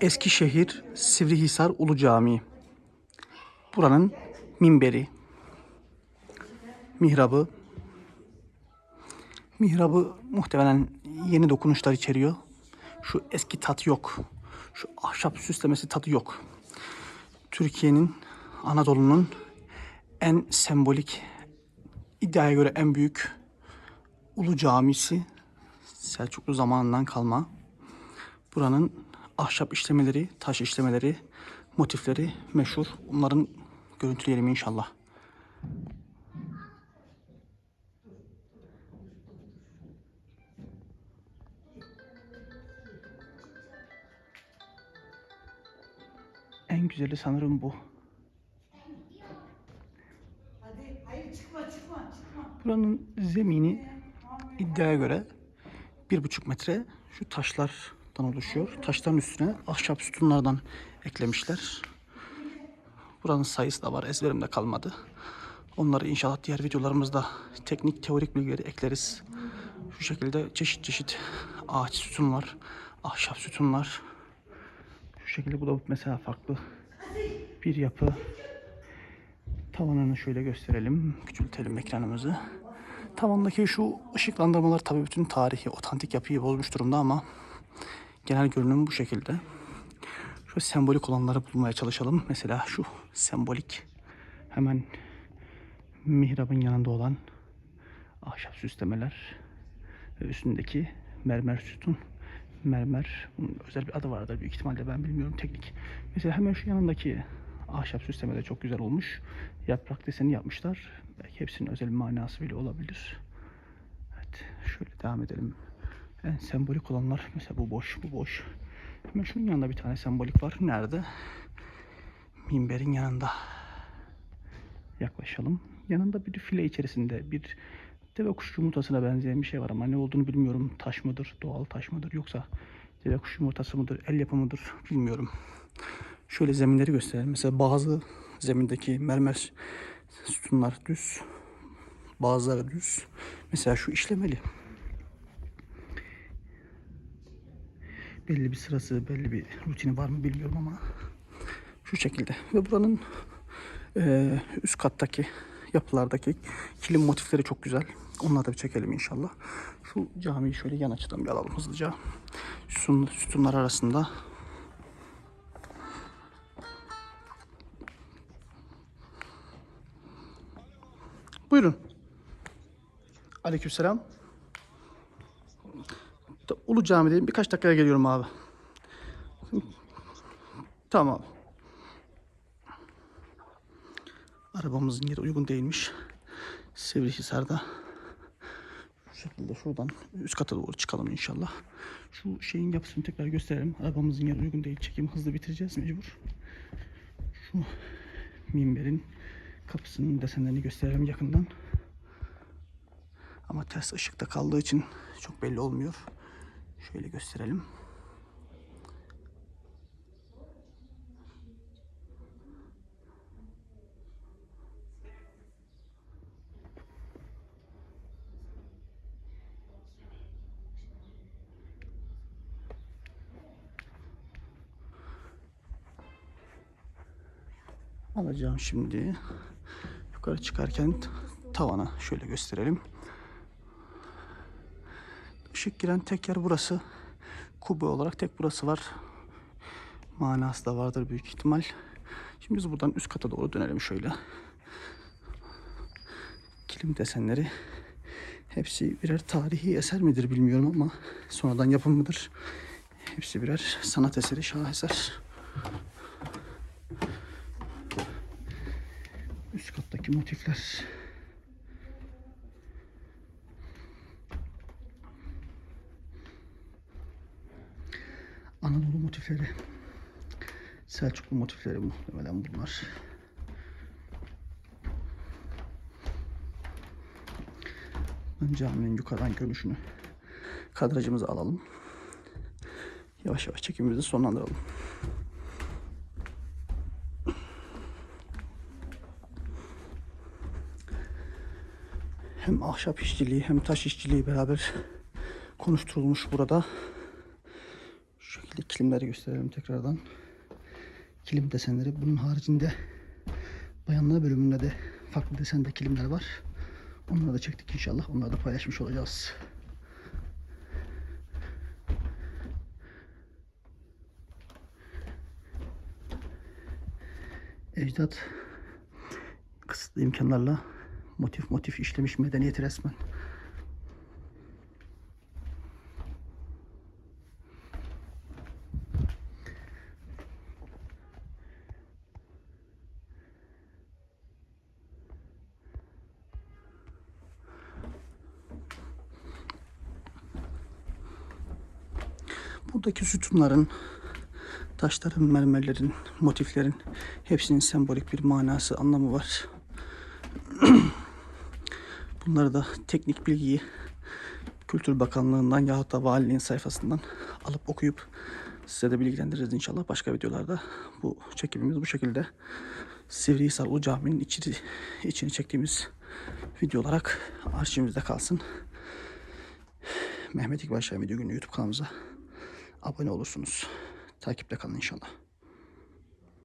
Eskişehir Sivrihisar Ulu Camii. Buranın minberi, mihrabı. Mihrabı muhtemelen yeni dokunuşlar içeriyor. Şu eski tat yok. Şu ahşap süslemesi tadı yok. Türkiye'nin, Anadolu'nun en sembolik, iddiaya göre en büyük Ulu Camisi. Selçuklu zamanından kalma. Buranın ahşap işlemeleri, taş işlemeleri, motifleri meşhur. Bunların görüntüleyelim inşallah. En güzeli sanırım bu. Buranın zemini iddiaya göre bir buçuk metre şu taşlardan oluşuyor. Taşların üstüne ahşap sütunlardan eklemişler. Buranın sayısı da var ezberimde kalmadı. Onları inşallah diğer videolarımızda teknik teorik bilgileri ekleriz. Şu şekilde çeşit çeşit ağaç sütunlar, ahşap sütunlar. Şu şekilde bu da mesela farklı bir yapı. Tavanını şöyle gösterelim. Küçültelim ekranımızı. Tavandaki şu ışıklandırmalar tabii bütün tarihi, otantik yapıyı bozmuş durumda ama genel görünüm bu şekilde. Şu sembolik olanları bulmaya çalışalım. Mesela şu sembolik hemen mihrabın yanında olan ahşap süslemeler ve üstündeki mermer sütun. Mermer, bunun özel bir adı vardır büyük ihtimalle ben bilmiyorum teknik. Mesela hemen şu yanındaki ahşap süsleme de çok güzel olmuş. Yaprak deseni yapmışlar. Belki hepsinin özel bir manası bile olabilir. Evet, şöyle devam edelim. En sembolik olanlar mesela bu boş, bu boş. Hemen şunun yanında bir tane sembolik var. Nerede? Minberin yanında. Yaklaşalım. Yanında bir file içerisinde bir deve kuş yumurtasına benzeyen bir şey var ama ne olduğunu bilmiyorum. Taş mıdır, doğal taş mıdır yoksa deve kuş yumurtası mıdır, el yapımıdır bilmiyorum. Şöyle zeminleri gösterelim. Mesela bazı zemindeki mermer sütunlar düz. Bazıları düz. Mesela şu işlemeli. Belli bir sırası, belli bir rutini var mı bilmiyorum ama şu şekilde. Ve buranın eee, üst kattaki yapılardaki kilim motifleri çok güzel. Onları da bir çekelim inşallah. Şu camiyi şöyle yan açıdan bir alalım hızlıca. Sütun, sütunlar arasında Buyurun. Aleykümselam. Ta- Ulu Cami'deyim. Birkaç dakikaya geliyorum abi. Tamam. Arabamızın yeri uygun değilmiş. Sivrihisar'da. Şu şekilde şuradan üst kata doğru çıkalım inşallah. Şu şeyin yapısını tekrar gösterelim. Arabamızın yeri uygun değil. Çekimi hızlı bitireceğiz mecbur. Şu minberin kapısının desenlerini gösterelim yakından. Ama ters ışıkta kaldığı için çok belli olmuyor. Şöyle gösterelim. Alacağım şimdi. Yukarı çıkarken tavana şöyle gösterelim. Işık giren tek yer burası. Kubbe olarak tek burası var. Manası da vardır büyük ihtimal. Şimdi biz buradan üst kata doğru dönelim şöyle. Kilim desenleri. Hepsi birer tarihi eser midir bilmiyorum ama sonradan yapım mıdır? Hepsi birer sanat eseri, şaheser. Üst kattaki motifler. Motifleri. Selçuklu motifleri muhtemelen bunlar. Caminin yukarıdan görünüşünü kadrajımızı alalım. Yavaş yavaş çekimimizi sonlandıralım. hem ahşap işçiliği hem taş işçiliği beraber konuşturulmuş burada. Şekilde kilimleri gösterelim tekrardan. Kilim desenleri. Bunun haricinde bayanlar bölümünde de farklı desende kilimler var. Onları da çektik inşallah. Onları da paylaşmış olacağız. Ecdat kısıtlı imkanlarla motif motif işlemiş medeniyeti resmen. Buradaki sütunların, taşların, mermerlerin, motiflerin hepsinin sembolik bir manası, anlamı var. Bunları da teknik bilgiyi Kültür Bakanlığı'ndan yahut da valiliğin sayfasından alıp okuyup size de bilgilendiririz inşallah. Başka videolarda bu çekimimiz bu şekilde. Sivrihisar Ulu Camii'nin içi, içini çektiğimiz video olarak arşivimizde kalsın. Mehmet İkbal Video Günü YouTube kanalımıza abone olursunuz. Takipte kalın inşallah.